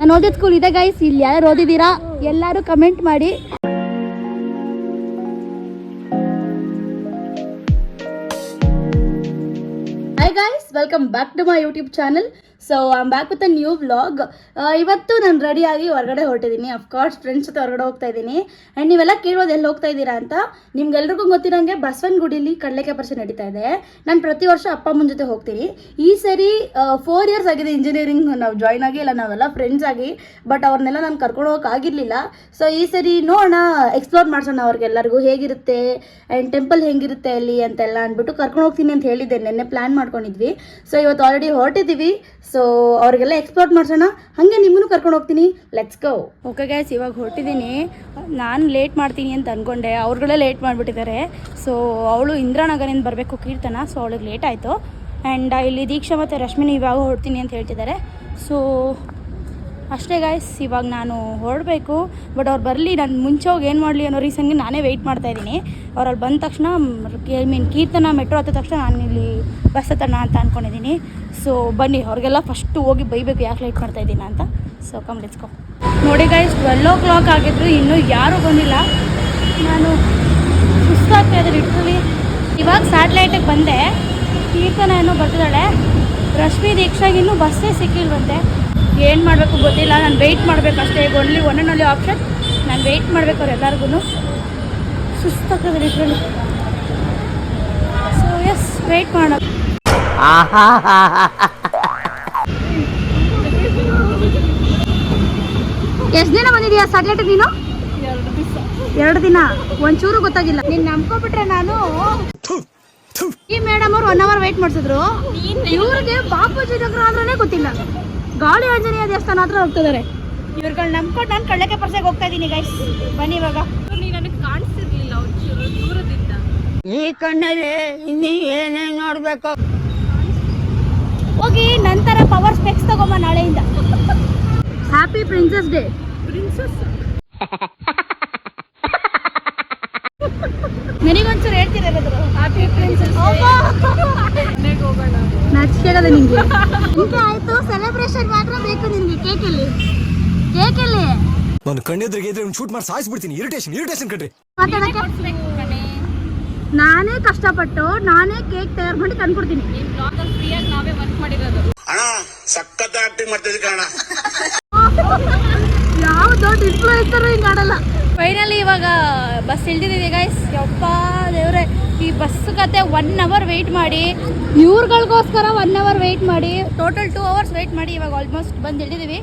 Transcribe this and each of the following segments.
ನಾನು ಓದಿದ ಸ್ಕೂಲ್ ಇದೆ ಗೈಸ್ ಇಲ್ಲಿ ಯಾರು ಓದಿದ್ದೀರಾ ಎಲ್ಲರೂ ಕಮೆಂಟ್ ಮಾಡಿ. Hi guys welcome back to my YouTube channel so am back with a new vlog ಇವತ್ತು ನಾನು ರೆಡಿಯಾಗಿ ಹೊರಗಡೆ ಹೊರಟಿದ್ದೀನಿ ಅಫ್ಕೋರ್ಸ್ ಫ್ರೆಂಡ್ಸ್ ಜೊತೆ ಹೊರಗಡೆ ಹೋಗ್ತಾ ಇದ್ದೀನಿ ಆ್ಯಂಡ್ ನೀವೆಲ್ಲ ಕೇಳೋದು ಎಲ್ಲಿ ಹೋಗ್ತಾ ಇದ್ದೀರಾ ಅಂತ ನಿಮ್ಗೆಲ್ರಿಗೂ ಗೊತ್ತಿರೋಂಗೆ ಬಸವನಗುಡಿಲಿ ಕಡಲೆಕಾಯಿ ಪರಿಚಯ ನಡೀತಾ ಇದೆ. ನಾನು ಪ್ರತಿ ವರ್ಷ ಅಪ್ಪ ಅಮ್ಮನ ಜೊತೆ ಹೋಗ್ತೀನಿ. ಈ ಸರಿ ಫೋರ್ ಇಯರ್ಸ್ ಆಗಿದೆ ಇಂಜಿನಿಯರಿಂಗ್ ನಾವು ಜಾಯ್ನ್ ಆಗಿ. ಇಲ್ಲ, ನಾವೆಲ್ಲ ಫ್ರೆಂಡ್ಸ್ ಆಗಿ ಬಟ್ ಅವ್ರನ್ನೆಲ್ಲ ನಾನು ಕರ್ಕೊಂಡು ಹೋಗಕ್ಕೆ ಆಗಿರಲಿಲ್ಲ. ಸೊ ಈ ಸರಿ ನೋಡೋಣ ಎಕ್ಸ್ಪ್ಲೋರ್ ಮಾಡ್ಸೋಣ ಅವ್ರಿಗೆಲ್ಲರಿಗೂ. ಹೇಗಿರುತ್ತೆ? ಆ್ಯಂಡ್ ಟೆಂಪಲ್ ಹೆಂಗಿರುತ್ತೆ ಅಲ್ಲಿ ಅಂತೆಲ್ಲ ಅಂದ್ಬಿಟ್ಟು ಕರ್ಕೊಂಡು ಹೋಗ್ತೀನಿ ಅಂತ ಹೇಳಿದ್ದೆ. ನಿನ್ನೆ ಪ್ಲ್ಯಾನ್ ಮಾಡ್ಕೊಂಡಿದ್ವಿ. ಸೊ ಇವತ್ತು ಆಲ್ರೆಡಿ ಹೊರಟಿದ್ದೀವಿ ಸೊ ಅವ್ರಿಗೆಲ್ಲ ಎಕ್ಸ್ಪ್ಲೋರ್ ಮಾಡ್ಸೋಣ. ಹಾಗೆ ನಿಮ್ಮನ್ನು ಕರ್ಕೊಂಡು ಹೋಗ್ತೀನಿ. ಲೆಟ್ಸ್ ಗೋ ಓಕೆ ಗ್ಯಾಸ್ ಇವಾಗ ಹೊರಟಿದ್ದೀನಿ. ನಾನು ಲೇಟ್ ಮಾಡ್ತೀನಿ ಅಂತ ಅಂದ್ಕೊಂಡೆ ಅವ್ರುಗಳೇ ಲೇಟ್ ಮಾಡಿಬಿಟ್ಟಿದ್ದಾರೆ. ಸೊ ಅವಳು ಇಂದ್ರಾನಗರಿಂದ ಬರಬೇಕು ಕೀರ್ತನ. ಸೊ ಅವಳಿಗೆ ಲೇಟ್ ಆಯಿತು. ಆ್ಯಂಡ್ ಇಲ್ಲಿ ದೀಕ್ಷಾ ಮತ್ತು ರಶ್ಮಿನಿ ಇವಾಗ ಹೊರಡ್ತೀನಿ ಅಂತ ಹೇಳ್ತಿದ್ದಾರೆ. ಸೊ ಅಷ್ಟೇ ಗಾಯ್ಸ್ ಇವಾಗ ನಾನು ಹೊರಡಬೇಕು ಬಟ್ ಅವ್ರು ಬರಲಿ, ನಾನು ಮುಂಚೆ ಹೋಗಿ ಏನು ಮಾಡಲಿ ಅನ್ನೋ ರೀಸನ್ಗೆ ನಾನೇ ವೆಯ್ಟ್ ಮಾಡ್ತಾ ಇದ್ದೀನಿ. ಅವ್ರು ಅಲ್ಲಿ ಬಂದ ತಕ್ಷಣ ಐ ಮೀನ್ ಕೀರ್ತನ ಮೆಟ್ರೋ ಹತ್ತಿದ ತಕ್ಷಣ ನಾನು ಇಲ್ಲಿ ಬಸ್ ಹತ್ತೋಣ ಅಂತ ಅಂದ್ಕೊಂಡಿದ್ದೀನಿ ಸೊ ಬನ್ನಿ, ಅವ್ರಿಗೆಲ್ಲ ಫಸ್ಟು ಹೋಗಿ ಬೈಬೇಕು ಯಾಕೆ ಲೇಟ್ ಮಾಡ್ತಾ ಇದ್ದೀನಿ ಅಂತ. ಸೊ ಕಮ್ ಲೆಟ್ಸ್ಕೊ ನೋಡಿ ಗಾಯ್ಸ್ ಟ್ವೆಲ್ ಓ ಕ್ಲಾಕ್ ಆಗಿದ್ರು, ಇನ್ನೂ ಯಾರೂ ಬಂದಿಲ್ಲ. ನಾನು ಸುಸ್ತಾಗ್ತಾ ಇದ್ದೀನಿ ಇಟ್ಕೊಳ್ಳಿ ಇವಾಗ ಸ್ಯಾಟ್ಲೈಟಿಗೆ ಬಂದೆ. ಕೀರ್ತನ ಏನೋ ಬರ್ತಿದ್ದಾಳೆ. ರಶ್ಮಿ ದೀಕ್ಷಾಗಿನ್ನೂ ಬಸ್ಸೇ ಸಿಕ್ಕಿಲ್ವಂತೆ. ಏನು ಮಾಡಬೇಕು ಗೊತ್ತಿಲ್ಲ. ನಾನು ವೆಯ್ಟ್ ಮಾಡಬೇಕು ಅಷ್ಟೇ. Only one and only option ನಾನು ವೆಯ್ಟ್ ಮಾಡಬೇಕು ಅವ್ರು ಎಲ್ಲರಿಗೂ ಸುಸ್ತಾಗ್ತದೆ ಲಿಟ್ರಲಿ ಸೊ ಎಸ್ ವೆಯ್ಟ್ ಮಾಡೋಣ. ಎಷ್ಟು ದಿನ ಬಂದಿದ್ಯಾ ಸ್ಯಾಟಲೈಟ್ ನೀನು? ಎರಡು ದಿನ. ಒಂಚೂರು ಗೊತ್ತಾಗಿಲ್ಲ. ನೀನ್ ನಂಬ್ಕೊಬಿಟ್ರೆ ನಾನು. ಈ ಮೇಡಮ್ ಅವ್ರು ಒನ್ ಅವರ್ ವೇಟ್ ಮಾಡ್ಸಿದ್ರು. ಇವ್ರಿಗೆ ಬಾಪೂಜಿ ನಗರ ಅಂದ್ರೇ ಗೊತ್ತಿಲ್ಲ. ಗಾಳಿ ಆಂಜನೇಯ ದೇವಸ್ಥಾನ ಹತ್ರ ಹೋಗ್ತಿದ್ದಾರೆ. ಇವ್ರುಗಳು ನಂಬ್ಕೊಂಡು ನಾನು ಕಳ್ಳಕ್ಕೆ ಪರ್ಸೆಗೆ ಹೋಗ್ತಾ ಇದ್ದೀನಿ ಗೈಸ್ ಬನ್ನಿ ಇವಾಗ. ಈ ಕಣ್ಣಲ್ಲಿ ಇನ್ನೀ ಏನೇನ್ ನೋಡ್ಬೇಕು? ಹೋಗಿ ನಂತರ ಪವರ್ ಸ್ಪೆಕ್ಸ್ ತಗೊಂಬ ನಾಳೆಯಿಂದ. ಹ್ಯಾಪಿ ಪ್ರಿನ್ಸಸ್ ಡೇ ನನಗೊಂಚೂರು ಹೇಳ್ತಿರೋದು ಹ್ಯಾಪಿ ಪ್ರಿನ್ಸಸ್ ನಾಚಿಕೆ ಆಗದ ನಿಂಗೆ. ನಿಂಗೆ ಆಯ್ತು ಸೆಲೆಬ್ರೇಷನ್ ಮಾತ್ರ ಬೇಕು ನಿನ್ಗೆ ಕೇಕಲ್ಲಿ ಕೇಕಲ್ಲಿ ನಾನು ಕಣ್ಣೆದ್ರಿಗೆ ಇದ್ರೆ ಶೂಟ್ ಮಾಡಿ ಸಾಯಿಸ್ಬಿಡ್ತೀನಿ. ಇರಿಟೇಷನ್ ಇರಿಟೇಷನ್ ಕಣ್ರಿ. ನಾನೇ ಕಷ್ಟಪಟ್ಟು ನಾನೇ ಕೇಕ್ ತಯಾರು ಮಾಡಿ ತಂದ್ಕೊಡ್ತೀನಿ. ಅಣ್ಣ ಸಖತ್ ಆಕ್ಟಿಂಗ್ ಮಾಡ್ತಿದ್ದೆ ಕಣ ದೊಡ್ಡ ಇನ್ಫ್ಲೂಯೆನ್ಸರ್ ಹಿಂಗೆ ಆಡಲ್ಲ. ಫೈನಲಿ ಇವಾಗ ಬಸ್ ಇಳ್ದಿದ್ದೀವಿ ಗೈಸ್ ಯಪ್ಪ ದೇವ್ರೆ ಈ ಬಸ್ ಕತೆ ಒನ್ ಅವರ್ ವೆಯ್ಟ್ ಮಾಡಿ ಇವ್ರುಗಳಿಗೋಸ್ಕರ ಒನ್ ಅವರ್ ವೆಯ್ಟ್ ಮಾಡಿ ಟೋಟಲ್ ಟೂ ಅವರ್ಸ್ ವೆಯ್ಟ್ ಮಾಡಿ ಇವಾಗ ಆಲ್ಮೋಸ್ಟ್ ಬಂದು ಇಳಿದೀವಿ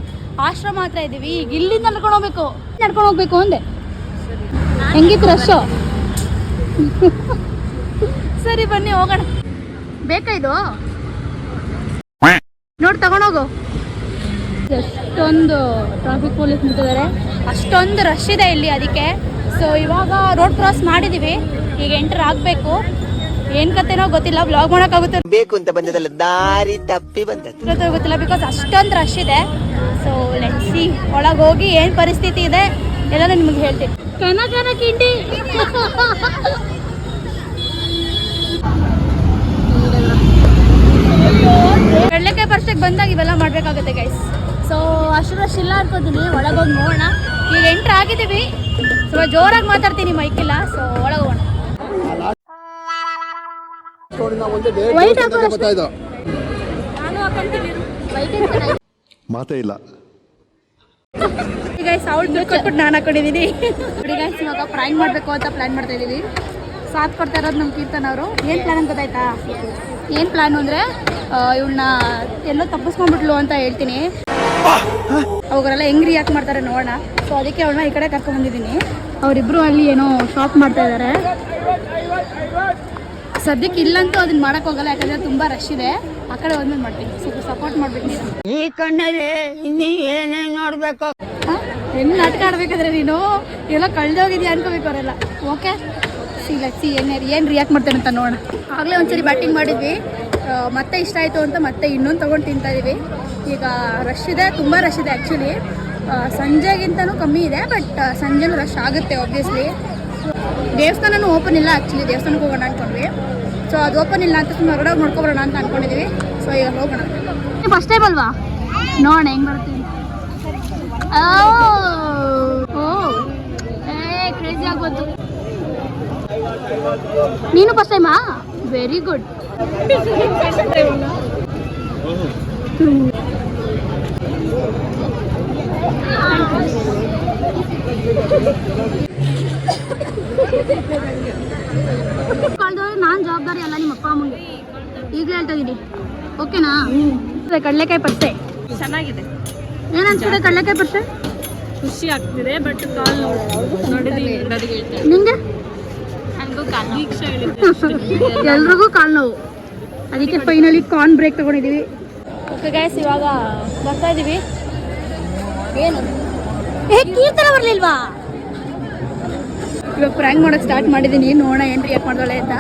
ಆಶ್ರಮ ಹತ್ರ ಇದ್ದೀವಿ ಈಗ ಇಲ್ಲಿಂದ ನಡ್ಕೊಂಡು ಹೋಗ್ಬೇಕು. ನಡ್ಕೊಂಡು ಹೋಗ್ಬೇಕು ಅಂದೆ. ಹೆಂಗಿತ್ತು ರಶ್ಶು ಸರಿ ಬನ್ನಿ ಹೋಗೋಣ. ಬೇಕಾ ಇದು? ನೋಡಿ ತಗೊಂಡೋಗು. ಎಷ್ಟೊಂದು ಟ್ರಾಫಿಕ್ ಪೊಲೀಸ್ ನಿಂತಿದ್ದಾರೆ. ಅಷ್ಟೊಂದು ರಶ್ ಇದೆ ಇಲ್ಲಿ ಅದಕ್ಕೆ. ಸೊ ಇವಾಗ ರೋಡ್ ಕ್ರಾಸ್ ಮಾಡಿದೀವಿ. ಈಗ ಎಂಟರ್ ಆಗಬೇಕು. ಏನ್ ಕತೆನೋ ಗೊತ್ತಿಲ್ಲ. ಬ್ಲಾಗ್ ಮಾಡೋಕ್ಕಾಗುತ್ತೆ. ಬೇಕು ಅಂತ ಬಂದದಲ್ಲ ದಾರಿ ತಪ್ಪಿ ಬಂದದ್ದು. ಗೊತ್ತೋ ಗೊತ್ತಿಲ್ಲ ಬಿಕಾಸ್ ಅಷ್ಟೊಂದು ರಶ್ ಇದೆ. ಸೊ ಲೆಟ್ಸಿ ಒಳಗೆ ಹೋಗಿ ಏನು ಪರಿಸ್ಥಿತಿ ಇದೆ ಎಲ್ಲ ನಿಮ್ಗೆ ಹೇಳ್ತೀನಿ. ಕನ ಕನ ಕಿಂಡಿ. ಕಡಲೆಕಾಯಿ ಪರ್ಸ್ಟಿಗೆ ಬಂದಾಗ ಇವೆಲ್ಲ ಮಾಡಬೇಕಾಗುತ್ತೆ ಗೈಸ್ ಸೊ ಅಷ್ಟು ರಶ್ ಇಲ್ಲ ಅನ್ಕೋತೀನಿ ಒಳಗೋಗಿ ನೋಡೋಣ. ಈಗ ಎಂಟ್ರ್ ಆಗಿದ್ದೀವಿ. ಸ್ವಲ್ಪ ಜೋರಾಗಿ ಮಾತಾಡ್ತೀನಿ ಮೈಕಿಲ್ಲ ಸೊ ಒಳಗೋಗೋಣ ಹೋಗೋಣ. ವೈಟ್ ನಾನು ಹಾಕೊಂತೀನಿ ಮಾತೇ ಇಲ್ಲ. ಗೈಸ್ ಅವಳು ದುಡ್ಡು ಕೊಟ್ಬಿಟ್ಟು ನಾನು ಹಾಕೊಂಡಿದ್ದೀನಿ ನೋಡಿ ಗೈಸ್ ಇವಾಗ ಪ್ರಾಂಕ್ ಮಾಡಬೇಕು ಅಂತ ಪ್ಲಾನ್ ಮಾಡ್ತಾ ಇದ್ದೀವಿ ಸಾಥ್ ಕೊಡ್ತಾ ಇರೋದು ನಮ್ಮ ಕೀರ್ತನ್ ಅವರು. ಏನು ಪ್ಲಾನ್ ಅಂತ ಗೊತ್ತಾಯ್ತಾ? ಏನು ಪ್ಲಾನು ಅಂದರೆ ಇವಳನ್ನ ಎಲ್ಲೋ ತಪ್ಪಿಸ್ಕೊಂಡ್ಬಿಟ್ಲು ಅಂತ ಹೇಳ್ತೀನಿ. ಅವುಗರೆಲ್ಲ ಹೆಂಗ್ ರಿಯಾಕ್ಟ್ ಮಾಡ್ತಾರೆ ನೋಡೋಣ. ಸೊ ಅದಕ್ಕೆ ಅವಳನ್ನ ಈ ಕಡೆ ಕರ್ಕೊಂಡ್ ಬಂದಿದ್ದೀನಿ. ಅವರಿಬ್ರು ಅಲ್ಲಿ ಏನೋ ಶಾಪ್ ಮಾಡ್ತಾ ಇದ್ದಾರೆ ಸದ್ಯಕ್ಕೆ ಇಲ್ಲಂತೂ ಅದನ್ನ ಮಾಡಕ್ ಹೋಗಲ್ಲ ಯಾಕಂದ್ರೆ ತುಂಬಾ ರಶ್ ಇದೆ. ಆ ಕಡೆ ಒಂದ್ ಮಾಡ್ತೀನಿ. ಸ್ವಲ್ಪ ಸಪೋರ್ಟ್ ಮಾಡ್ಬೇಕು ನೀವು ಈ ಕಣ್ಣಲ್ಲಿ ಇನ್ನೇ ಏನೇನ್ ನೋಡ್ಬೇಕು. ಹೆಂಗ್ ನಾಟಕ ಆಡ್ಬೇಕಾದ್ರೆ ನೀನು? ಎಲ್ಲ ಕಳ್ದೋಗಿದ್ಯಾ ಅನ್ಕೋಬೇಕು ಅವರೆಲ್ಲ. ಓಕೆ ಸಿ ಸಿ ಏನು ಏನು ರಿಯಾಕ್ಟ್ ಮಾಡ್ತೇನೆ ಅಂತ ನೋಡೋಣ. ಆಗ್ಲೇ ಒಂದ್ಸರಿ ಬ್ಯಾಟಿಂಗ್ ಮಾಡಿದ್ವಿ. ಮತ್ತೆ ಇಷ್ಟ ಆಯಿತು ಅಂತ ಮತ್ತೆ ಇನ್ನೊಂದು ತೊಗೊಂಡು ತಿಂತಾ ಇದೀವಿ. ಈಗ ರಶ್ ಇದೆ, ತುಂಬ ರಶ್ ಇದೆ ಆ್ಯಕ್ಚುಲಿ ಸಂಜೆಗಿಂತನೂ ಕಮ್ಮಿ ಇದೆ ಬಟ್ ಸಂಜೆನೂ ರಶ್ ಆಗುತ್ತೆ ಆಬ್ವಿಯಸ್ಲಿ ದೇವಸ್ಥಾನನೂ ಓಪನ್ ಇಲ್ಲ ಆ್ಯಕ್ಚುಲಿ ದೇವಸ್ಥಾನಕ್ಕೆ ಹೋಗೋಣ ಅಂದ್ಕೊಂಡ್ವಿ ಸೊ ಅದು ಓಪನ್ ಇಲ್ಲ ಅಂತ ಸುಮ್ಮನೆ ಹೊರಗಡೆ ನೋಡ್ಕೊಬರೋಣ ಅಂತ ಅನ್ಕೊಂಡಿದೀವಿ. ಸೊ ಈಗ ಹೋಗೋಣ. ಫಸ್ಟ್ ಟೈಮ್ ಅಲ್ವಾ? ನೋಡೋಣ ಹೆಂಗೆ ಬರ್ತೀನಿ ಕ್ರೇಜಿ ಆಗೋದು ನೀನು ಫಸ್ಟ್ ಟೈಮಾ ವೆರಿ ಗುಡ್ ನಾನು ಜವಾಬ್ದಾರಿ ಅಲ್ಲ ನಿಮ್ಮ ಅಪ್ಪ ಅಮ್ಮಂಗೆ. ಈಗಲೇ ಹೇಳ್ತಾ ಇದ್ದೀನಿ ಓಕೆನಾ? ಕಡಲೆಕಾಯಿ ಪತ್ತೆ. ಚೆನ್ನಾಗಿದೆ. ಏನಂತ ಅನ್ಸುತ್ತೆ ಕಡಲೆಕಾಯಿ ಪತ್ತೆ? ಖುಷಿ ಆಗ್ತಿದೆ ಬಟ್ ಕಾಲ್ ನೋಡಿದ್ರೆ ನಿಂಗೆ? ಎಲ್ರಿಗೂ ಕಾಲು ನೋವು ಅದಕ್ಕೆ ಫೈನಲಿ ಕಾರ್ನ್ ಬ್ರೇಕ್ ತಗೊಂಡಿದೀವಿ. ಓಕೆ ಗೈಸ್ ಇವಾಗ ಬರ್ತಾ ಇದೀವಿ. ಏನು? ಏ ಕೀರ್ತನ ಬರ್ಲಿಲ್ವಾ? ಇವಾಗ ಪ್ರ್ಯಾಂಕ್ ಮಾಡಕ್ ಸ್ಟಾರ್ಟ್ ಮಾಡಿದೀನಿ. ನೋಡೋಣ ಏನ್ ರಿಯಾಕ್ಟ್ ಮಾಡ್ದಾಳೆ ಅಂತ.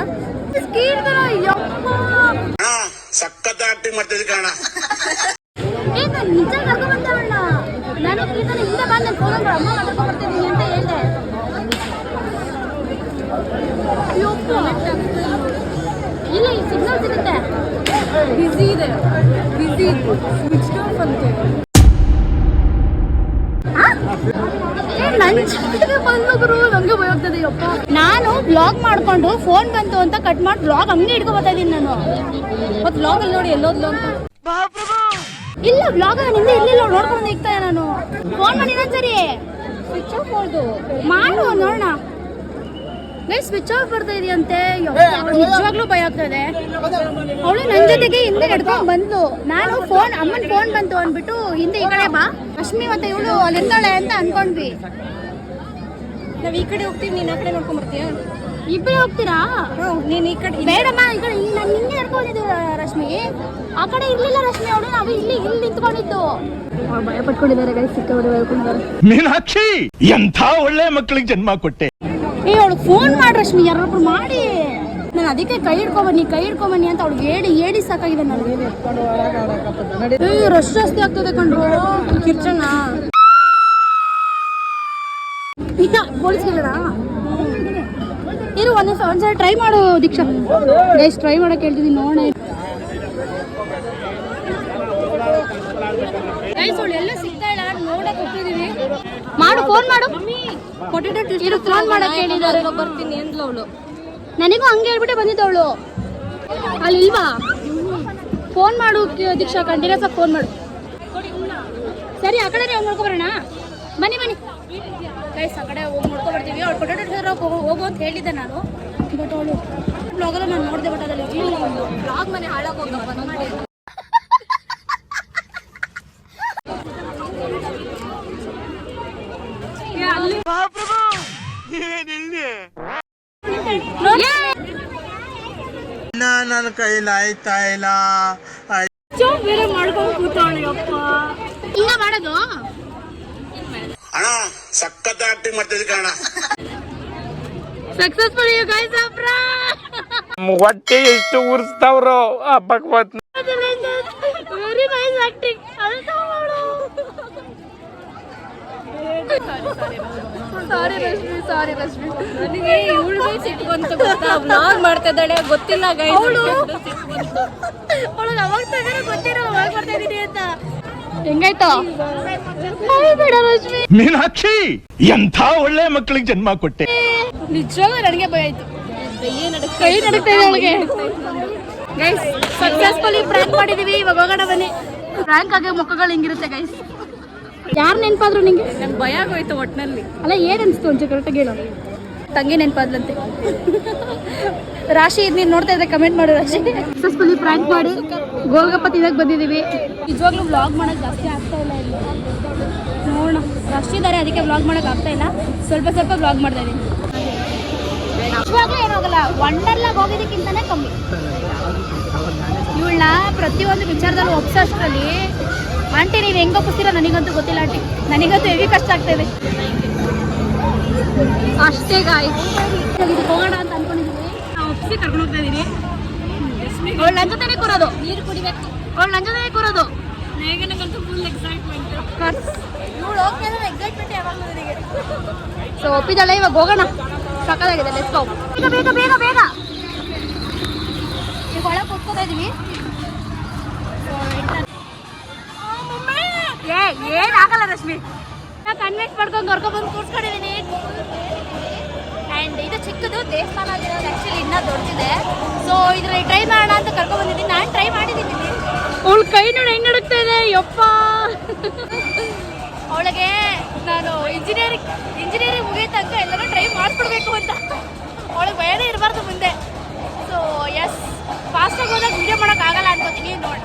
ಕೀರ್ತನ ಸಖತ್ ಆಕ್ಟಿಂಗ್ ಮಾಡ್ತಿದ್ದೆ ಕಣ ನಿಜ ಕರ್ಕೊಂಡ್ ಬಂದೆ ನಾನು ಕೀರ್ತನ ಹಿಂದೆ ಬಂದು ಫೋನ್ ಅಮ್ಮ ಮಾತಾಡ್ಕೊಂಡ್ ಇಲ್ಲ, ಈ ಸಿಗ್ನಲ್ ಸಿಗುತ್ತೆ ಬಿಸಿ ಇದೆ. ಬಿಸಿ ಸ್ವಿಚ್ ಆಫ್ ಅಂತೆ ನಾನು ಬ್ಲಾಗ್ ಮಾಡ್ಕೊಂಡು ಫೋನ್ ಬಂತು ಅಂತ ಕಟ್ ಮಾಡಿ ಬ್ಲಾಗ್ ಹಂಗೆ ಇಟ್ಕೊ ಬರ್ತಾ ಇದೀನಿ ನಾನು. ಮತ್ತೆ ಬ್ಲಾಗ್ ಅಲ್ಲಿ ನೋಡಿ ಎಲ್ಲೋದ್ಲು ಅಂತ ಇಲ್ಲ ಬ್ಲಾಗ್ನಿಂದ ಇರ್ಲಿಲ್ಲ, ನೋಡ್ಕೊಂಡು ಇಕ್ತಾ ನಾನು. ಫೋನ್ ಮಾಡಿ ಇನ್ನೊಂದ್ಸರಿ ಸ್ವಿಚ್ ಆಫ್ ಮಾಡು, ನೋಡೋಣ. ಸ್ವಿಚ್ ಆಫ್ ಬರ್ತಾ ಇದೆಯಂತೆ? ನಿಜವಾಗ್ಲೂ ಭಯ ಆಗ್ತಾ ಇದೆ. ಅವಳು ನನ್ನ ಜೊತೆಗೆ ಹಿಂದೆ ಹಿಡ್ಕೊಂಡ್ ಬಂದ್ಲು. ನಾನು ಫೋನ್ ಅಮ್ಮನ ಫೋನ್ ಬಂತು ಅಂದ್ಬಿಟ್ಟು ಹಿಂದೆ ಈ ಕಡೆ ಬಾ. ರಶ್ಮಿ ಮತ್ತೆ ಇವಳು ಅಲ್ಲಿ ಇರ್ತಾಳೆ ಅಂತ ಅನ್ಕೊಂಡ್ವಿ. ನಾವ್ ಈ ಕಡೆ ಹೋಗ್ತೀವಿ ನೀನ್ ಆ ಕಡೆ ನೋಡ್ಕೊಂಡ್ ಬರ್ತೀಯ? ಇಬ್ಬರೇ ಹೋಗ್ತೀರಾ? ನೀನ್ ಈ ಕಡೆ ಬೇಡಮ್ಮ ಈ ಕಡೆ ಇಲ್ಲಿ ನಾನು ಹಿಂಗೆ ನಡ್ಕೊಂಡಿದ್ದು ರಶ್ಮಿ. ಆ ಕಡೆ ಇರ್ಲಿಲ್ಲ ರಶ್ಮಿ ಅವಳು ನಾವು ಇಲ್ಲಿ ಇಲ್ಲಿ ನಿಂತ್ಕೊಂಡಿದ್ದು. ಭಯ ಪಟ್ಕೊಂಡಿದ್ದಾರೆ ಗೈ ಸಿಕ್ಕವರು ಹೇಳ್ಕೊಂಡಿದ್ದಾರೆ ಮೀನಾಕ್ಷಿ ಎಂಥ ಒಳ್ಳೆ ಮಕ್ಕಳಿಗೆ ಜನ್ಮ ಕೊಟ್ಟೆ. ಏ, ಅವಳಿಗೆ ಫೋನ್ ಮಾಡಿ ರಶ್ಮಿ ಯಾರೊಬ್ರು ಮಾಡಿ. ನಾನು ಅದಕ್ಕೆ ಕೈ ಹಿಡ್ಕೊಬನ್ನಿ ಕೈ ಹಿಡ್ಕೊಬನ್ನಿ ಅಂತ ಅವ್ಳಿಗೆ ಹೇಳಿ ಹೇಳಿ ಸಾಕಾಗಿದೆ ನನಗೆ ರಶ್ ಜಾಸ್ತಿ ಆಗ್ತದೆ ಕಣ್ರು. ಕಿರ್ಚಣ್ಣ. ಗೋಳಿಸ್ಕೊಳ್ಳೋಣ ಇರು, ಒಂದೇ ಒಂದ್ಸಲ ಟ್ರೈ ಮಾಡು ದೀಕ್ಷಾ. ಗೈಸ್ ಟ್ರೈ ಮಾಡಕ್ಕೆ ಹೇಳ್ತಿದ್ದೀನಿ ನೋಡೋಣ ಗೈಸ್ ಅವಳು ಎಲ್ಲ ಸಿಗ್ತಾ ಇಲ್ಲ ನೋಡಕ್ ಹೋಗ್ತಿದೀವಿ ಮಾಡು ಫೋನ್ ಮಾಡು. ಪೊಟೆಟೋ ಇರು ಫೋನ್ ಮಾಡಕ್ ಹೇಳಿದ್ದಾರೆ. ಬರ್ತೀನಿ ಅಂದ್ಲು ಅವಳು. ನನಗೂ ಹಂಗೆ ಹೇಳ್ಬಿಟ್ಟೆ ಬಂದಿದ್ದವಳು. ಅಲ್ಲಿ ಇಲ್ವಾ? ಫೋನ್ ಮಾಡು ದೀಕ್ಷಾ ಕಂಟಿನ್ಯೂಸ್ ಆಗಿ ಫೋನ್ ಮಾಡು. ಸರಿ ಆ ಕಡೆ ಹೋಗಿ ನೋಡ್ಕೊಬರೋಣ ಬನ್ನಿ ಬನ್ನಿ. ಗೈಸ್ ಆ ಕಡೆ ಹೋಗಿ ನೋಡ್ಕೊಬರ್ತೀವಿ ಅವ್ಳು ಪೊಟೆಟೋ ಹೋಗು ಹೋಗು ಅಂತ ಹೇಳಿದ್ದೆ ನಾನು. ಬಟ್ ಅವಳು ಬ್ಲಾಗಲ್ಲ ನಾನು ನೋಡಿದೆ ಬಟ್ ಅದ್ರಲ್ಲಿ ಜೀವನ ಒಂದು. ಬ್ಲಾಗ್ ಮನೆ ಹಾಳಾಗ್ ಹೋಗಪ್ಪ ನಮ್ಗೆ ನನ್ನ ಕೈಲಿ ಆಯ್ತಾ ಇಲ್ಲ? ಬೇರೆ ಮಾಡ್ಕೊಂಡು ಕೂತವಳು ಅಪ್ಪ. ಹಿಂಗ ಮಾಡೋದು. ಅಣ್ಣ ಸಖತ್ ಆಕ್ಟಿಂಗ್ ಮಾಡ್ತಿದ್ದೆ ಕಣ ಸಕ್ಸಸ್ಫುಲ್ ಯು ಗೈಸ್ ಅಪ್ರಾ ಹೊಟ್ಟೆ ಎಷ್ಟು ಉರ್ಸ್ತಾವ್ರೋ ಆ ಭಗವತ್. ವೆರಿ ನೈಸ್ ಆಕ್ಟಿಂಗ್ ಅಳ್ತಾ ಮಾಡು ಸಾರಿ ರಶ್ಮಿ. ಸಾರಿ ರಶ್ಮಿ. ನನಗೆ ಇವಳು ಸಿಟ್ಟು ಬಂತು ಗೊತ್ತಾ? ವ್ಲಾಗ್ ಮಾಡ್ತಾ ಇದ್ದಾಳೆ ಗೊತ್ತಿಲ್ಲ ಗೈ ಅವಳು ಅವಳಿಗೆ ಅವಾಗ ತಗೊಂಡು ಗೊತ್ತಿರೋ ಅವಾಗ ಬರ್ತಾ ಇದೀನಿ ಅಂತ. ಹೆಂಗಾಯ್ತು? ಬೇಡ ರಶ್ಮಿ. ಮೀನಾಕ್ಷಿ ಎಂಥ ಒಳ್ಳೆ ಮಕ್ಕಳಿಗೆ ಜನ್ಮ ಕೊಟ್ಟೆ? ನಿಜವಾಗ್ಲೂ ನನಗೆ ಭಯ ಆಯ್ತು. ಕೈ ನಡುಕ್ತಾ ಇದೆ ಅವಳಿಗೆ. ಗೈಸ್ ಸಕ್ಸಸ್ಫುಲಿ ಪ್ರ್ಯಾಂಕ್ ಮಾಡಿದೀವಿ. ಇವಾಗ ಹೋಗೋಣ ಬನ್ನಿ. ಪ್ರ್ಯಾಂಕ್ ಆಗಿ ಮುಖಗಳು ಹಿಂಗಿರುತ್ತೆ ಗೈಸ್ ಯಾರು ನೆನಪಾದ್ರು ನಿಂಗೆ? ನಂಗೆ ಭಯ ಆಗೋಯ್ತು ಒಟ್ಟಿನಲ್ಲಿ ಅಲ್ಲ ಏನ್ ಅನಿಸ್ತು ಒಂಚೂರು ಕರೆಕ್ಟಾಗಿ ಹೇಳೋ. ತಂಗಿ ನೆನಪಾದ್ಲಂತೆ. ರಾಶಿ ನೀನು ನೋಡ್ತಾ ಇದ್ರೆ ಕಮೆಂಟ್ ಮಾಡು ರಾಶಿ. ಸಕ್ಸಸ್ಫುಲಿ ಪ್ರ್ಯಾಂಕ್ ಮಾಡಿ. ಗೋಲ್ಗಪ್ಪ ತಿನ್ನಕ್ಕೆ ಬಂದಿದ್ದೀವಿ? ನಿಜವಾಗ್ಲೂ ವ್ಲಾಗ್ ಮಾಡೋಕೆ ಜಾಸ್ತಿ ಆಗ್ತಾ ಇಲ್ಲ ಇಲ್ಲಿ. ನೋಡೋಣ. ರಶ್ ಇದ್ದಾರೆ ಅದಕ್ಕೆ ವ್ಲಾಗ್ ಮಾಡೋಕೆ ಆಗ್ತಾ ಇಲ್ಲ. ಸ್ವಲ್ಪ ಸ್ವಲ್ಪ ವ್ಲಾಗ್ ಮಾಡ್ತಾ ಇದ್ದೀನಿ ನಿಜವಾಗ್ಲೂ ಏನಾಗಲ್ಲ ವಂಡರ್ಲಾಗ್ ಹೋಗೋದಕ್ಕಿಂತನೇ ಕಮ್ಮಿ. ಇವಳನ್ನ ಪ್ರತಿಯೊಂದು ವಿಚಾರದಲ್ಲಿ ಒಪ್ಸೋಷ್ಟ್ರಲ್ಲಿ ಆಂಟಿ ನೀವು ಹೆಂಗೆ ಒಪ್ಪಿಸ್ತೀರೋ ನನಗಂತೂ ಗೊತ್ತಿಲ್ಲ ಆಂಟಿ. ನನಗಂತೂ ಹೆವಿ ಕಷ್ಟ ಆಗ್ತಾ ಇದೆ. ಅಷ್ಟೇ ಗಾಯ ಹೋಗೋಣ ಅಂತ ಅನ್ಕೊಂಡಿದ್ದೀನಿ ನಾವು ಒಪ್ಪಿಸಿ ಕರ್ಕೊಂಡು ಹೋಗ್ತಾ ಇದ್ದೀನಿ ಅವಳು ನನ್ನ ಜೊತೆನೇ ಕೂರೋದು. ನೀರು ಕುಡಿಬೇಕು. ಅವಳು ನನ್ನ ಜೊತೆನೇ ಕೂರೋದು. ಮೇಘನಗಂತೂ ಫುಲ್ ಎಕ್ಸೈಟ್ಮೆಂಟ್ ಇವಳು ಹೋಗ್ತಾ ಎಕ್ಸೈಟ್ಮೆಂಟ್ ಯಾವಾಗ ನನಗೆ. ಸೊ ಒಪ್ಪಿದಲ್ಲ ಇವಾಗ ಹೋಗೋಣ. ಸಕ್ಕದಾಗಿದೆ ಲೆಟ್ಸ್ ಗೋ ಬೇಗ ಬೇಗ ಬೇಗ ಬೇಗ. ಏನಾಗಲ್ಲ ರಶ್ಮಿ. ಕನ್ವಿನ್ಸ್ ಮಾಡ್ಕೊಂಡು ಕರ್ಕೊಂಡ್ಬಂದು ಕೂರ್ಸ್ಕೊಂಡಿದ್ದೀನಿ ಆ್ಯಂಡ್ ಇದು ಚಿಕ್ಕದು ದೇವಸ್ಥಾನ ಆಗಿರೋದು ಆ್ಯಕ್ಚುಲಿ ಇನ್ನೂ ದೊಡ್ಡದಿದೆ. ಸೊ ಇದರಲ್ಲಿ ಟ್ರೈ ಮಾಡೋಣ ಅಂತ ಕರ್ಕೊಂಡ್ಬಂದಿದ್ದೀನಿ ನಾನು ಟ್ರೈ ಮಾಡಿದ್ದೀನಿ. ಅವಳ ಕೈ ನೋಡಿ ಹೆಂಗೆ ನಡುಕ್ತಾ ಇದೆ? ಯಪ್ಪ. ಅವಳಿಗೆ ನಾನು ಇಂಜಿನಿಯರಿಂಗ್ ಇಂಜಿನಿಯರಿಂಗ್ ಮುಗಿಯೋ ತನಕ ಎಲ್ಲರೂ ಟ್ರೈ ಮಾಡಿಸ್ಬಿಡ್ಬೇಕು ಅಂತ. ಅವಳಿಗೆ ಭಯನೇ ಇರಬಾರ್ದು ಮುಂದೆ. ಸೊ ಎಸ್ ಫಾಸ್ಟಾಗಿ ಹೋದಾಗ ವಿಡಿಯೋ ಮಾಡೋಕ್ಕಾಗಲ್ಲ ಅನ್ಕೋತೀನಿ. ನೋಡಿ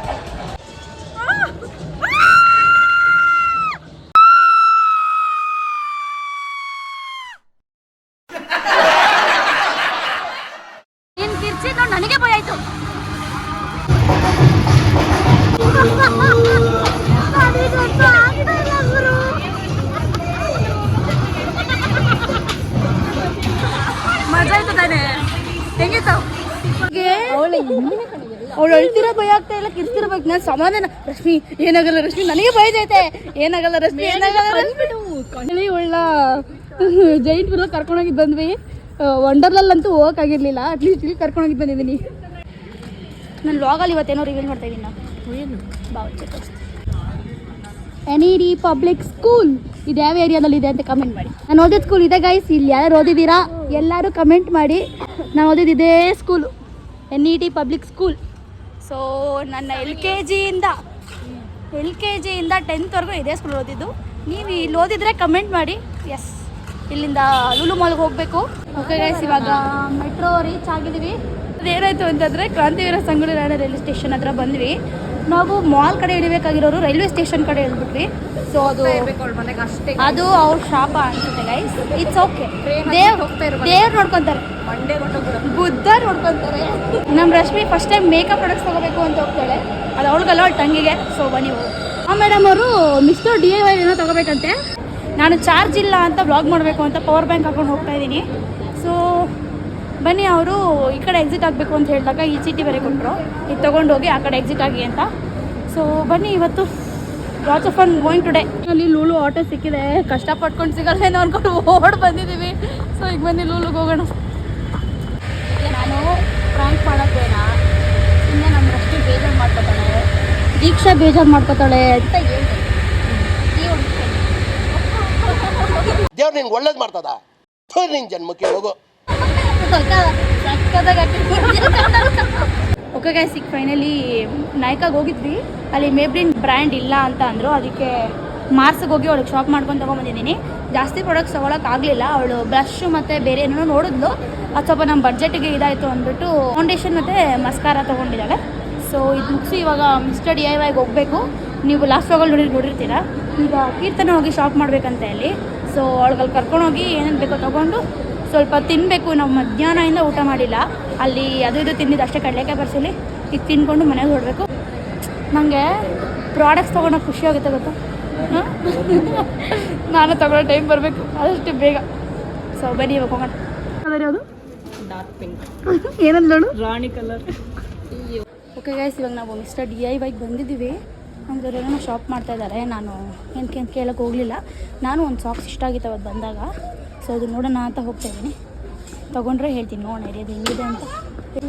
ಇಲ್ಲ ಕಿರ್ತಿರ್ಬೇಕು ನಾನು ಸಮಾಧಾನ. ರಶ್ಮಿ ಏನಾಗಲ್ಲ ರಶ್ಮಿ? ನನಗೆ ಐತೆ. ಏನಾಗಲ್ಲ ರಶ್ಮಿ ಏನಾಗಲ್ಲ ರಶ್ಮಿ? ಒಳ್ಳ ಜೈಂಟ್ ವಿಲ್ಲ ಕರ್ಕೊಂಡೋಗಿದ್ದು ಬಂದ್ವಿ. ವಂಡರ್ಲಲ್ಲಂತೂ ಹೋಗಕ್ಕಾಗಿರ್ಲಿಲ್ಲ. ಅಟ್ಲೀಸ್ಟ್ ಇಲ್ಲಿ ಕರ್ಕೊಂಡೋಗಿದ್ದು ಬಂದಿದ್ದೀನಿ. ನಾನು ಲಾಗಲ್ಲಿ ಇವತ್ತೇನೋ ರಿವೀಲ್ ಮಾಡ್ತಾ ಇದ್ದೀನಿ ನಾನು. N E D public school ಇದು ಯಾವ ಏರಿಯಾದಲ್ಲಿ ಇದೆ ಅಂತ ಕಮೆಂಟ್ ಮಾಡಿ. ನಾನು ಓದಿದ ಸ್ಕೂಲ್ ಇದೆ ಗೈಸ್ ಇಲ್ಲಿ ಯಾರು ಓದಿದ್ದೀರಾ? ಎಲ್ಲರೂ ಕಮೆಂಟ್ ಮಾಡಿ. ನಾನು ಓದಿದ್ದು ಇದೇ school N E D public school so ನನ್ನ ಎಲ್ ಕೆ ಜಿಯಿಂದ ಎಲ್ ಕೆ ಜಿಯಿಂದ ಟೆಂತ್ವರೆಗೂ ಇದೇ ಸ್ಕೂಲ್ ಓದಿದ್ದು. ನೀವು ಇಲ್ಲಿ ಓದಿದ್ರೆ ಕಮೆಂಟ್ ಮಾಡಿ. ಎಸ್ ಇಲ್ಲಿಂದ ಲೂಲು ಮಾಲ್ಗೆ ಹೋಗಬೇಕು. ಓಕೆ ಗೈಸ್ ಇವಾಗ ಮೆಟ್ರೋ ರೀಚ್ ಆಗಿದ್ದೀವಿ. ಅದೇನಾಯಿತು ಅಂತಂದರೆ ಕ್ರಾಂತಿವೀರ ಸಂಗೊಳ್ಳಿ ರೈಲ್ವೆ ಸ್ಟೇಷನ್ ಹತ್ರ ಬಂದ್ವಿ. ನಾವು ಮಾಲ್ ಕಡೆ ಇಳಿಬೇಕಾಗಿರೋರು ರೈಲ್ವೆ ಸ್ಟೇಷನ್ ಕಡೆ ಇಳ್ಬಿಟ್ವಿ ಸೊ ಅದು ಅಷ್ಟೇ. ಅದು ಅವ್ರ ಶಾಪ ಅನ್ಸುತ್ತೆ ಗೈಸ್ ಇಟ್ಸ್ ಓಕೆ ದೇವ್ ದೇವ್ರು ನೋಡ್ಕೊಂತಾರೆ. ಬುದ್ಧ ನೋಡ್ಕೊಂತಾರೆ. ನಮ್ಮ Rashmi first time makeup products ತಗೋಬೇಕು ಅಂತ ಹೋಗ್ತಾಳೆ. ಅದು ಅವಳಿಗಲ್ಲ ಅವಳ ತಂಗಿಗೆ. ಸೊ ಬನ್ನಿ ಆ ಮೇಡಮ್ ಅವರು ಮಿಸ್ಟರ್ ಡಿ ಐ ವೈ ಏನೋ ತಗೋಬೇಕಂತೆ. ನಾನು ಚಾರ್ಜ್ ಇಲ್ಲ ಅಂತ ಬ್ಲಾಗ್ ಮಾಡಬೇಕು ಅಂತ ಪವರ್ ಬ್ಯಾಂಕ್ ಹಾಕೊಂಡು ಹೋಗ್ತಾ ಇದ್ದೀನಿ. ಬನ್ನಿ ಅವರು ಈ ಕಡೆ ಎಕ್ಸಿಟ್ ಆಗಬೇಕು ಅಂತ ಹೇಳಿದಾಗ ಈ ಚೀಟಿ ಬೇರೆ ಕೊಟ್ಟರು ಇದು ತೊಗೊಂಡೋಗಿ ಆ ಕಡೆ ಎಕ್ಸಿಟ್ ಆಗಿ ಅಂತ. ಸೊ ಬನ್ನಿ ಇವತ್ತು. Watch of on going today ಅಲ್ಲಿ ಲೂಲು ಆಟೋ ಸಿಕ್ಕಿದೆ. ಕಷ್ಟಪಟ್ಕೊಂಡು ಸಿಗಲ್ಲೇನೋ ಅನ್ಕೊಂಡು ಓಡ್ ಬಂದಿದ್ದೀವಿ. ಸೊ ಈಗ ಬನ್ನಿ ಲೂಲುಗೆ ಹೋಗೋಣ. ನಾನು ಪ್ರಾಂಕ್ ಮಾಡೋಕ್ಕೆ ಬೇಡ ಸುಮ್ಮನೆ ನಮ್ಮ ರಷ್ಟು ಬೇಜಾರು ಮಾಡ್ಕೊತಾಳೆ. ದೀಕ್ಷಾ ಬೇಜಾರು ಮಾಡ್ಕೊತಾಳೆ ಅಂತ ಹೇಳಿ ದೇವ್ರು ನಿಂಗೆ ಒಳ್ಳೇದು ಮಾಡ್ತದ? ನಿನ್ ಜನ್ಮಕ್ಕೆ ಹೋಗು. ಓಕೆ ಗೈಸ್ ಈಗ ಫೈನಲಿ ನಾಯ್ಕಾಗೆ ಹೋಗಿದ್ವಿ. ಅಲ್ಲಿ ಮೇಬ್ರಿನ್ ಬ್ರ್ಯಾಂಡ್ ಇಲ್ಲ ಅಂತ ಅಂದರು. ಅದಕ್ಕೆ ಮಾರ್ಸ್ಗೆ ಹೋಗಿ ಅವಳಿಗೆ ಶಾಪ್ ಮಾಡ್ಕೊಂಡು ತೊಗೊಂಬಂದಿದ್ದೀನಿ. ಜಾಸ್ತಿ ಪ್ರಾಡಕ್ಟ್ಸ್ ಆಗಲಿಲ್ಲ. ಅವಳು ಬ್ರಷ್ ಮತ್ತು ಬೇರೆ ಏನೋ ನೋಡಿದ್ಲು. ಅದು ಸ್ವಲ್ಪ ನಮ್ಮ ಬಡ್ಜೆಟ್ಗೆ ಇದಾಯಿತು ಅಂದ್ಬಿಟ್ಟು ಫೌಂಡೇಶನ್ ಮತ್ತು ಮಸ್ಕಾರ ತೊಗೊಂಡಿದ್ದಾಳೆ. ಸೊ ಇದು ಮುಗಿಸಿ ಇವಾಗ ಮಿಸ್ಟರ್ ಡಿ ಐ ವೈಗೆ ಹೋಗಬೇಕು. ನೀವು ಲಾಸ್ಟ್ ಹೋಗಲ್ ನೋಡಿ ನೋಡಿರ್ತೀರ? ಈಗ ಕೀರ್ತನ ಹೋಗಿ ಶಾಪ್ ಮಾಡಬೇಕಂತೆ ಅಲ್ಲಿ. ಸೊ ಅವಳಿಗಲ್ಲಿ ಕರ್ಕೊಂಡೋಗಿ ಏನೇನು ಬೇಕೋ ತೊಗೊಂಡು ಸ್ವಲ್ಪ ತಿನ್ನಬೇಕು ನಾವು ಮಧ್ಯಾಹ್ನದಿಂದ ಊಟ ಮಾಡಿಲ್ಲ. ಅಲ್ಲಿ ಅದು ಇದು ತಿಂದಿದ್ದು ಅಷ್ಟೇ ಕಡಲೆಕಾಯಿ ಬರ್ಸಲಿ. ಈಗ ತಿನ್ಕೊಂಡು ಮನೆಗೆ ಹೊರಡಬೇಕು. ನನಗೆ ಪ್ರಾಡಕ್ಟ್ಸ್ ತೊಗೊಂಡೋಗಿ ಖುಷಿ ಆಗುತ್ತೆ ಗೊತ್ತಾ? ನಾನು ತಗೊಳ್ಳೋ ಟೈಮ್ ಬರಬೇಕು. ಅದಷ್ಟು ಬೇಗ. ಸೊ ಬನ್ನಿ ಇವಾಗ ಹೋಗೋಣ. ಕಲರ್ ಯಾವುದು? Dark pink rani colour okay guys ಇವಾಗ ನಾವು ಮಿಸ್ಟರ್ ಡಿ ಐ ವೈಗೆ ಬಂದಿದ್ದೀವಿ. ಅಂದರೆ ಏನೋ ಶಾಪ್ ಮಾಡ್ತಾ ಇದ್ದಾರೆ. ನಾನು ಏನಕ್ಕೆ ಅಂತ ಕೇಳೋಕ್ಕೆ ಹೋಗಲಿಲ್ಲ. ನಾನು ಒಂದು ಸಾಕ್ಸ್ ಇಷ್ಟ ಆಗಿತ್ತು ಅವತ್ತು ಬಂದಾಗ. ಸೊ ಅದು ನೋಡೋಣ ಅಂತ ಹೋಗ್ತಾ ಇದ್ದೀನಿ. ತೊಗೊಂಡ್ರೆ ಹೇಳ್ತೀನಿ, ನೋಡೋಣ ಅದು ಹೆಂಗಿದೆ ಅಂತ.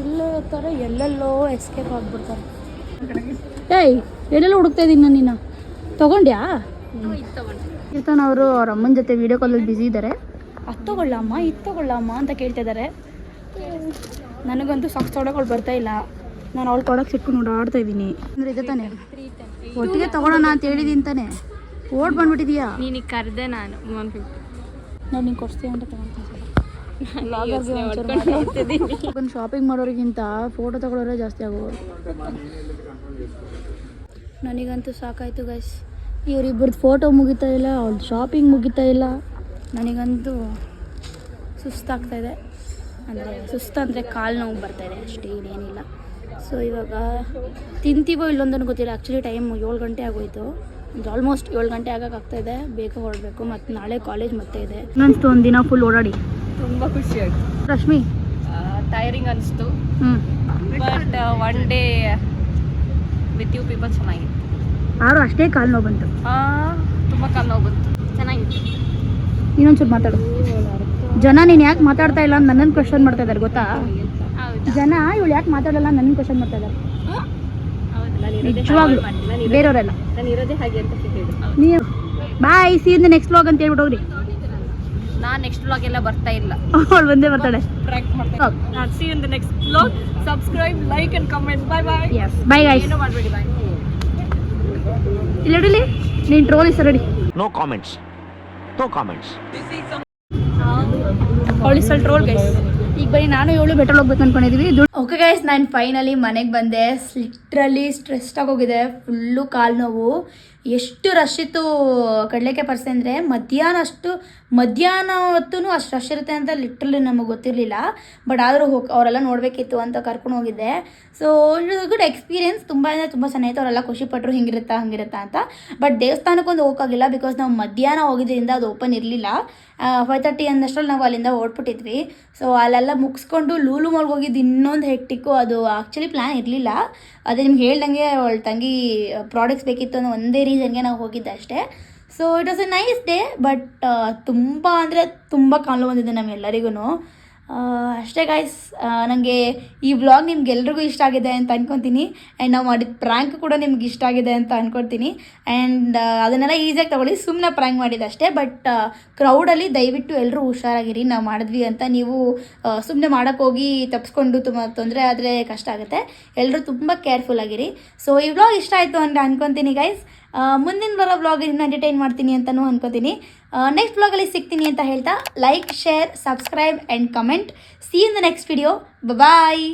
ಇಲ್ಲೇ ಥರ ಎಲ್ಲೆಲ್ಲೋ ಎಸ್ಕೇಪ್ ಆಗಿಬಿಡ್ತಾರೆ. ಏಯ್, ಎಲ್ಲೆಲ್ಲೋ ಹುಡುಕ್ತಾ ಇದ್ದೀನಿ ನಾನು ನೀನು? ತೊಗೊಂಡ್ಯಾ? ಕೀರ್ತನ್ ಅವರು ಅವ್ರ ಅಮ್ಮನ ಜೊತೆ ವೀಡಿಯೋ ಕಾಲಲ್ಲಿ ಬ್ಯುಸಿ ಇದ್ದಾರೆ ಅದು ತಗೊಳ್ಳಮ್ಮ, ಇದು ತೊಗೊಳ್ಳಮ್ಮ ಅಂತ ಕೇಳ್ತಾ ಇದ್ದಾರೆ ನನಗಂತೂ ಸಾಕ್ಸ್ ತೊಗೊಳಕ್ಕೆ ಬರ್ತಾ ಇಲ್ಲ. ನಾನು ಅವಳು ಕೊಡೋಕೆ ಸಿಟ್ಕೊಂಡು ಓಡಾಡ್ತಾ ಇದ್ದೀನಿ ಅಂದರೆ ಇದೆ ತಾನೆ? ಒಟ್ಟಿಗೆ ತಗೊಳ್ಳೋಣ ಅಂತ ಹೇಳಿದೀನಿ ತಾನೆ? ಓಡ್ ಬಂದ್ಬಿಟ್ಟಿದ್ಯಾ? ನೀನಿಗೆ ಕರೆದೆ ನಾನು ಒನ್ ಫಿಫ್ಟಿ ನಾನು ನಿಂಗೆ ಕೊಡ್ತೀವಿ ಅಂತ ತಗೊಂಡು ಶಾಪಿಂಗ್ ಮಾಡೋರಿಗಿಂತ ಫೋಟೋ ತಗೊಳ್ಳೋರೇ ಜಾಸ್ತಿ ಆಗೋರು ನನಗಂತೂ ಸಾಕಾಯ್ತು ಗೈಸ್ ಇವರಿಬ್ಬರದ್ದು ಫೋಟೋ ಮುಗಿತಾ ಇಲ್ಲ ಅವ್ರ ಶಾಪಿಂಗ್ ಮುಗಿತಾ ಇಲ್ಲ. ನನಗಂತೂ ಸುಸ್ತಾಗ್ತಾ ಇದೆ. ಅಂದರೆ ಸುಸ್ತು ಅಂದರೆ ಕಾಲು ನೋವು ಬರ್ತಾಯಿದೆ ಅಷ್ಟೇ ಇನ್ನೇನಿಲ್ಲ. ಸೊ ಇವಾಗ ತಿಂತೀವೋ ಇಲ್ಲೊಂದನ್ನು ಗೊತ್ತಿಲ್ಲ. ಆ್ಯಕ್ಚುಲಿ ಟೈಮ್ ಏಳು ಗಂಟೆ ಆಗೋಯ್ತು. ಆಲ್ಮೋಸ್ಟ್ ಏಳು ಗಂಟೆ ಆಗೋಕ್ಕಾಗ್ತಾ ಇದೆ. ಬೇಗ ಹೊರಡಬೇಕು ಮತ್ತು ನಾಳೆ ಕಾಲೇಜ್ ಮತ್ತೆ ಇದೆ. ಇನ್ನೊಂದು ಒಂದು ದಿನ ಫುಲ್ ಓಡಾಡಿ. ತುಂಬ ಖುಷಿ ಆಯ್ತು. ರಶ್ಮಿ? ಟೈರಿಂಗ್ ಅನಿಸ್ತು. ಹ್ಞೂ but one day with you people ಚೆನ್ನಾಗಿತ್ತು. ಆರು ಅಷ್ಟೇ ಕಾಲು ನೋವು ಬಂತು. ತುಂಬ ಕಾಲು ನೋವು ಬಂತು. ಚೆನ್ನಾಗಿತ್ತು. ಇನ್ನೊಂಚೂರು ಮಾತಾಡು. ಜನ ನೀನು ಯಾಕೆ ಮಾತಾಡ್ತಾ ಇಲ್ಲ ಅಂತ ನನ್ನನ್ನು ಕ್ವಶನ್ ಮಾಡ್ತಾ ಇದ್ದಾರೆ ಗೊತ್ತಾ? ಜನ ಇವಳು ಯಾಕೆ ಮಾತಾಡಲ್ಲ ನನ್ನ ಕ್ವಶನ್ ಮಾಡ್ತಾ ಇದ್ದಾರೆ ನಿಜವಾಗ್ಲು ಬೇರೆಯವರೆಲ್ಲ. ನಾನು ಇರೋದೇ ಹಾಗೆ ಅಂತ ಹೇಳಿ ನೀವು bye see in next vlog ಅಂತ ಹೇಳ್ಬಿಟ್ಟು ಹೋಗ್ರಿ. ನಾನು ನೆಕ್ಸ್ಟ್ ವ್ಲಾಗ್ ಎಲ್ಲ ಬರ್ತಾ ಇಲ್ಲ. ಅವಳು ಒಂದೇ ಬರ್ತಾಳೆ. See in the next vlog subscribe like and comment bye bye yes bye guys ಏನು ಮಾಡಬೇಡಿ ಬಾಯ್ ಇಲ್ಲಿ ಇಡಲಿ ನೀನು troll is ready no comments no comments ಅವಳಿಸಲ್ troll guys ಈಗ ಬರೀ ನಾನು ಏಳು ಬೆಟ್ರೋಲ್ ಹೋಗ್ಬೇಕು ಅನ್ಕೊಂಡಿದೀವಿ. ಓಕೆ ಗೈಸ್ ನಾನು ಫೈನಲಿ ಮನೆಗೆ ಬಂದೆ. ಲಿಟ್ರಲಿ ಸ್ಟ್ರೆಸ್ಡ್ ಆಗೋಗಿದೆ ಫುಲ್ಲು ಕಾಲು ನೋವು. ಎಷ್ಟು ರಶ್ ಇತ್ತು ಕಡಲೆಕಾಯಿ ಪರ್ಸೆ ಅಂದರೆ ಮಧ್ಯಾಹ್ನ ಅಷ್ಟು ಮಧ್ಯಾಹ್ನ ಹೊತ್ತೂ ಅಷ್ಟು ರಶ್ ಇರುತ್ತೆ ಅಂತ ಲಿಟ್ರಲಿ ನಮಗೆ ಗೊತ್ತಿರಲಿಲ್ಲ. ಬಟ್ ಆದರೂ ಹೋಗಿ ಅವರೆಲ್ಲ ನೋಡಬೇಕಿತ್ತು ಅಂತ ಕರ್ಕೊಂಡು ಹೋಗಿದ್ದೆ. ಸೊ ಗುಡ್ ಎಕ್ಸ್ಪೀರಿಯೆನ್ಸ್ ತುಂಬ ಅಂದರೆ ತುಂಬ ಚೆನ್ನಾಗಿತ್ತು ಅವರೆಲ್ಲ ಖುಷಿ ಪಟ್ಟರು ಹಿಂಗಿರುತ್ತಾ, ಹಂಗಿರುತ್ತಾ ಅಂತ. ಬಟ್ ದೇವಸ್ಥಾನಕ್ಕೊಂದು ಹೋಗೋಕ್ಕಾಗಿಲ್ಲ ಬಿಕಾಸ್ ನಾವು ಮಧ್ಯಾಹ್ನ ಹೋಗಿದ್ದರಿಂದ ಅದು ಓಪನ್ ಇರಲಿಲ್ಲ. ಫೈವ್ ತರ್ಟಿ ಅಂದಷ್ಟರಲ್ಲಿ ನಾವು ಅಲ್ಲಿಂದ ಓಡ್ಬಿಟ್ಟಿದ್ವಿ ಸೊ ಅಲ್ಲೆಲ್ಲ ಮುಗಿಸ್ಕೊಂಡು ಲೂಲು ಮಾಲ್ಗೆ ಹೋಗಿದ್ದು ಇನ್ನೊಂದು ಹೆಕ್ಟಿಕ್ಕು ಅದು ಆ್ಯಕ್ಚುಲಿ ಪ್ಲ್ಯಾನ್ ಇರಲಿಲ್ಲ. ಅದೇ ನಿಮ್ಗೆ ಹೇಳ್ದಂಗೆ ಅವಳ ತಂಗಿ ಪ್ರಾಡಕ್ಟ್ಸ್ ಬೇಕಿತ್ತು ಅನ್ನೋ ಒಂದೇ ರೀಸನ್ಗೆ ನಾವು ಹೋಗಿದ್ದೆ ಅಷ್ಟೇ. So it was a nice day but ತುಂಬ ಅಂದರೆ ತುಂಬ ಕಾಲು ಬಂದಿದೆ ನಮ್ಮೆಲ್ಲರಿಗೂ ಅಷ್ಟೇ ಗಾಯ್ಸ್ ನನಗೆ ಈ ವ್ಲಾಗ್ ನಿಮ್ಗೆಲ್ರಿಗೂ ಇಷ್ಟ ಆಗಿದೆ ಅಂತ ಅನ್ಕೊತೀನಿ. ಆ್ಯಂಡ್ ನಾವು ಮಾಡಿದ ಪ್ರ್ಯಾಂಕ್ ಕೂಡ ನಿಮ್ಗೆ ಇಷ್ಟ ಆಗಿದೆ ಅಂತ ಅನ್ಕೊಡ್ತೀನಿ. ಆ್ಯಂಡ್ ಅದನ್ನೆಲ್ಲ ಈಸಿಯಾಗಿ ತಗೊಳ್ಳಿ. ಸುಮ್ಮನೆ ಪ್ರ್ಯಾಂಕ್ ಮಾಡಿದ್ದಷ್ಟೇ ಬಟ್ ಕ್ರೌಡಲ್ಲಿ ದಯವಿಟ್ಟು ಎಲ್ಲರೂ ಹುಷಾರಾಗಿರಿ, ನಾವು ಮಾಡಿದ್ವಿ ಅಂತ ನೀವು ಸುಮ್ಮನೆ ಮಾಡೋಕ್ಕೋಗಿ ತಪ್ಪಿಸ್ಕೊಂಡು ತುಂಬ ತೊಂದರೆ ಆದರೆ ಕಷ್ಟ ಆಗುತ್ತೆ. ಎಲ್ಲರೂ ತುಂಬ ಕೇರ್ಫುಲ್ ಆಗಿರಿ. ಸೊ ಈ ವ್ಲಾಗ್ ಇಷ್ಟ ಆಯಿತು ಅಂತ ಅನ್ಕೊತೀನಿ ಗೈಸ್ ಮುಂದಿನ ಬ್ಲಾಗ್ ಇನ್ನೂ ಎಂಟರ್ಟೈನ್ ಮಾಡ್ತೀನಿ ಅಂತಲೂ ಅನ್ಕೋತೀನಿ. ನೆಕ್ಸ್ಟ್ ವ್ಲಾಗಲ್ಲಿ ಸಿಗ್ತೀನಿ ಅಂತ ಹೇಳ್ತಾ like share subscribe and comment see in the next video bye